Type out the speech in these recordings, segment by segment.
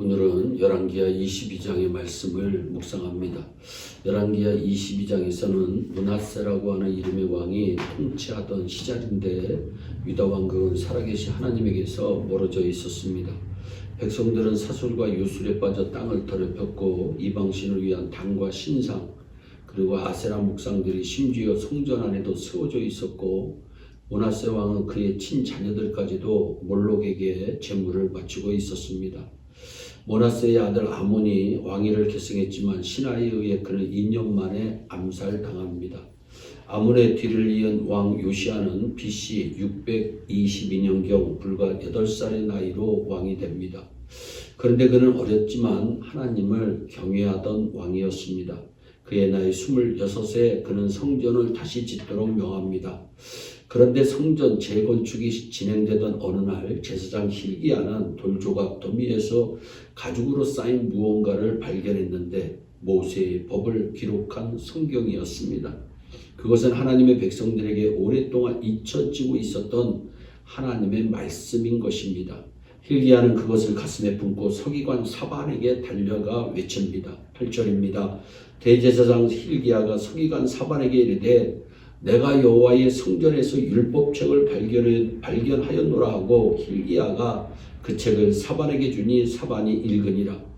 오늘은 열왕기하 22장의 말씀을 묵상합니다. 열왕기하 22장에서는 문하세라고 하는 이름의 왕이 통치하던 시절인데 유다 왕국은 살아계신 하나님에게서 멀어져 있었습니다. 백성들은 사술과 요술에 빠져 땅을 더럽혔고 이방신을 위한 당과 신상 그리고 아세라 묵상들이 심지어 성전 안에도 세워져 있었고 모나세 왕은 그의 친자녀들까지도 몰록에게 제물을 바치고 있었습니다. 모나세의 아들 아몬이 왕위를 계승했지만 신하에 의해 그는 2년 만에 암살당합니다. 아몬의 뒤를 이은 왕 요시아는 BC 622년경 불과 8살의 나이로 왕이 됩니다. 그런데 그는 어렸지만 하나님을 경외하던 왕이었습니다. 그의 나이 26세 그는 성전을 다시 짓도록 명합니다. 그런데 성전 재건축이 진행되던 어느 날 제사장 힐기야는 돌조각 더미에서 가죽으로 쌓인 무언가를 발견했는데 모세의 법을 기록한 성경이었습니다. 그것은 하나님의 백성들에게 오랫동안 잊혀지고 있었던 하나님의 말씀인 것입니다. 힐기야는 그것을 가슴에 품고 서기관 사반에게 달려가 외칩니다. 8절입니다. 대제사장 힐기야가 서기관 사반에게 이르되 내가 여호와의 성전에서 율법책을 발견, 발견하였노라 하고 힐기야가 그 책을 사반에게 주니 사반이 읽으니라.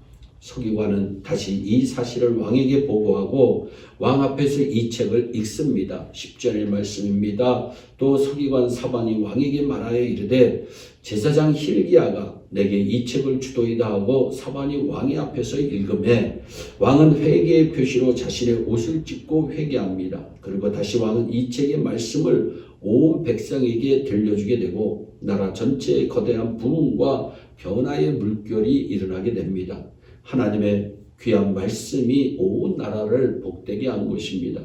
서기관은 다시 이 사실을 왕에게 보고하고 왕 앞에서 이 책을 읽습니다. 10절의 말씀입니다. 또 서기관 사반이 왕에게 말하여 이르되 제사장 힐기야가 내게 이 책을 주도이다 하고 사반이 왕의 앞에서 읽음에 왕은 회개의 표시로 자신의 옷을 찢고 회개합니다. 그리고 다시 왕은 이 책의 말씀을 온 백성에게 들려주게 되고 나라 전체에 거대한 부흥과 변화의 물결이 일어나게 됩니다. 하나님의 귀한 말씀이 온 나라를 복되게 한 것입니다.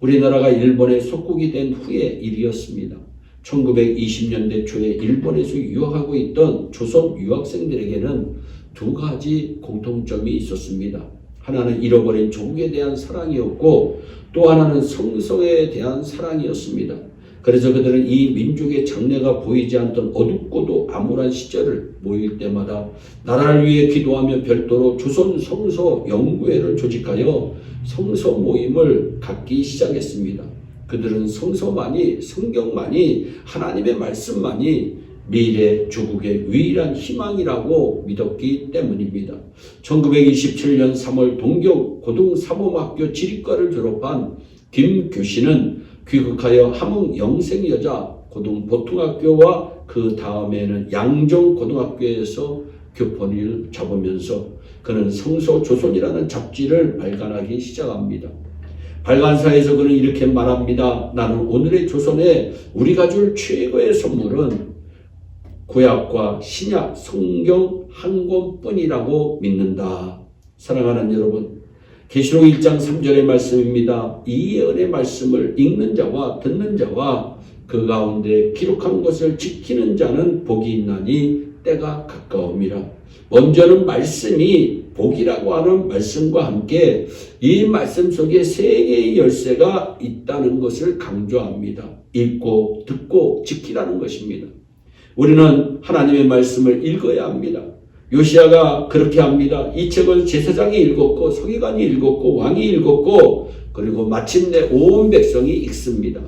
우리나라가 일본의 속국이 된 후의 일이었습니다. 1920년대 초에 일본에서 유학하고 있던 조선 유학생들에게는 두 가지 공통점이 있었습니다. 하나는 잃어버린 조국에 대한 사랑이었고 또 하나는 성서에 대한 사랑이었습니다. 그래서 그들은 이 민족의 장래가 보이지 않던 어둡고도 암울한 시절을 모일 때마다 나라를 위해 기도하며 별도로 조선 성서 연구회를 조직하여 성서 모임을 갖기 시작했습니다. 그들은 성서만이 성경만이 하나님의 말씀만이 미래 조국의 유일한 희망이라고 믿었기 때문입니다. 1927년 3월 동경 고등사범학교 지리과를 졸업한 김규신은 귀국하여 함흥 영생여자 고등 보통학교와 그 다음에는 양정 고등학교에서 교포를 잡으면서 그는 성서조선이라는 잡지를 발간하기 시작합니다. 발간사에서 그는 이렇게 말합니다. 나는 오늘의 조선에 우리가 줄 최고의 선물은 구약과 신약 성경 한 권뿐이라고 믿는다. 사랑하는 여러분, 계시록 1장 3절의 말씀입니다. 이 예언의 말씀을 읽는 자와 듣는 자와 그 가운데 기록한 것을 지키는 자는 복이 있나니 때가 가까움이라. 먼저는 말씀이 복이라고 하는 말씀과 함께 이 말씀 속에 세 개의 열쇠가 있다는 것을 강조합니다. 읽고 듣고 지키라는 것입니다. 우리는 하나님의 말씀을 읽어야 합니다. 요시아가 그렇게 합니다. 이 책을 제사장이 읽었고 서기관이 읽었고 왕이 읽었고 그리고 마침내 온 백성이 읽습니다.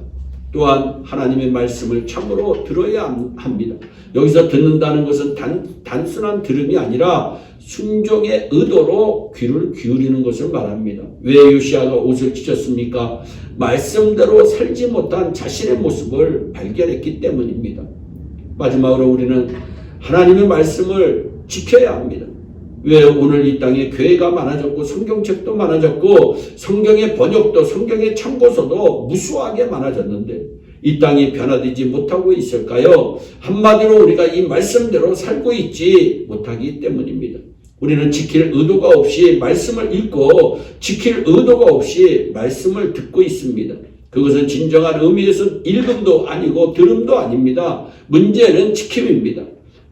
또한 하나님의 말씀을 참으로 들어야 합니다. 여기서 듣는다는 것은 단, 단순한 들음이 아니라 순종의 의도로 귀를 기울이는 것을 말합니다. 왜 요시아가 옷을 찢었습니까? 말씀대로 살지 못한 자신의 모습을 발견했기 때문입니다. 마지막으로 우리는 하나님의 말씀을 지켜야 합니다. 왜 오늘 이 땅에 교회가 많아졌고 성경책도 많아졌고 성경의 번역도 성경의 참고서도 무수하게 많아졌는데 이 땅이 변화되지 못하고 있을까요? 한마디로 우리가 이 말씀대로 살고 있지 못하기 때문입니다. 우리는 지킬 의도가 없이 말씀을 읽고 지킬 의도가 없이 말씀을 듣고 있습니다. 그것은 진정한 의미에서 읽음도 아니고 들음도 아닙니다. 문제는 지킴입니다.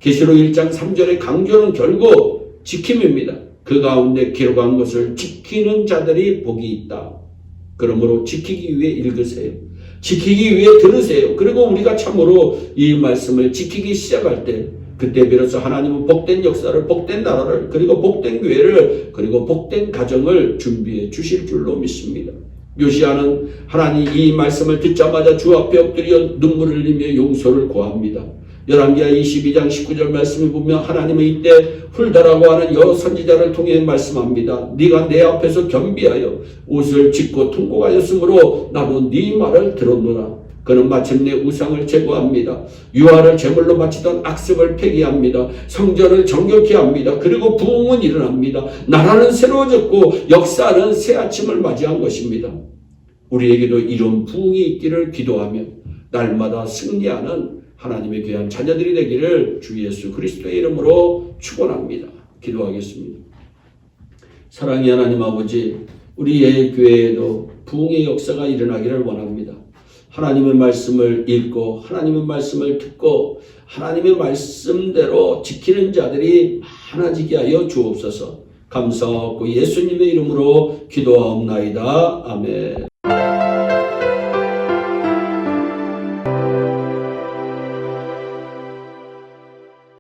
계시록 1장 3절의 강조는 결국 지킴입니다. 그 가운데 기록한 것을 지키는 자들이 복이 있다. 그러므로 지키기 위해 읽으세요. 지키기 위해 들으세요. 그리고 우리가 참으로 이 말씀을 지키기 시작할 때 그때 비로소 하나님은 복된 역사를, 복된 나라를, 그리고 복된 교회를, 그리고 복된 가정을 준비해 주실 줄로 믿습니다. 요시아는 하나님 이 말씀을 듣자마자 주 앞에 엎드려 눈물을 흘리며 용서를 구합니다. 열왕기하 22장 19절 말씀을 보면 하나님은 이때 훌다라고 하는 여 선지자를 통해 말씀합니다. 네가 내 앞에서 겸비하여 옷을 짓고 통곡하였으므로 나도 네 말을 들었노라. 그는 마침내 우상을 제거합니다. 유아를 제물로 바치던 악습을 폐기합니다. 성전을 정결케 합니다. 그리고 부흥은 일어납니다. 나라는 새로워졌고 역사는 새 아침을 맞이한 것입니다. 우리에게도 이런 부흥이 있기를 기도하며 날마다 승리하는 하나님의 귀한 자녀들이 되기를 주 예수 그리스도의 이름으로 축원합니다. 기도하겠습니다. 사랑의 하나님 아버지, 우리의 교회에도 부흥의 역사가 일어나기를 원합니다. 하나님의 말씀을 읽고 하나님의 말씀을 듣고 하나님의 말씀대로 지키는 자들이 많아지게 하여 주옵소서. 감사하고 예수님의 이름으로 기도하옵나이다. 아멘.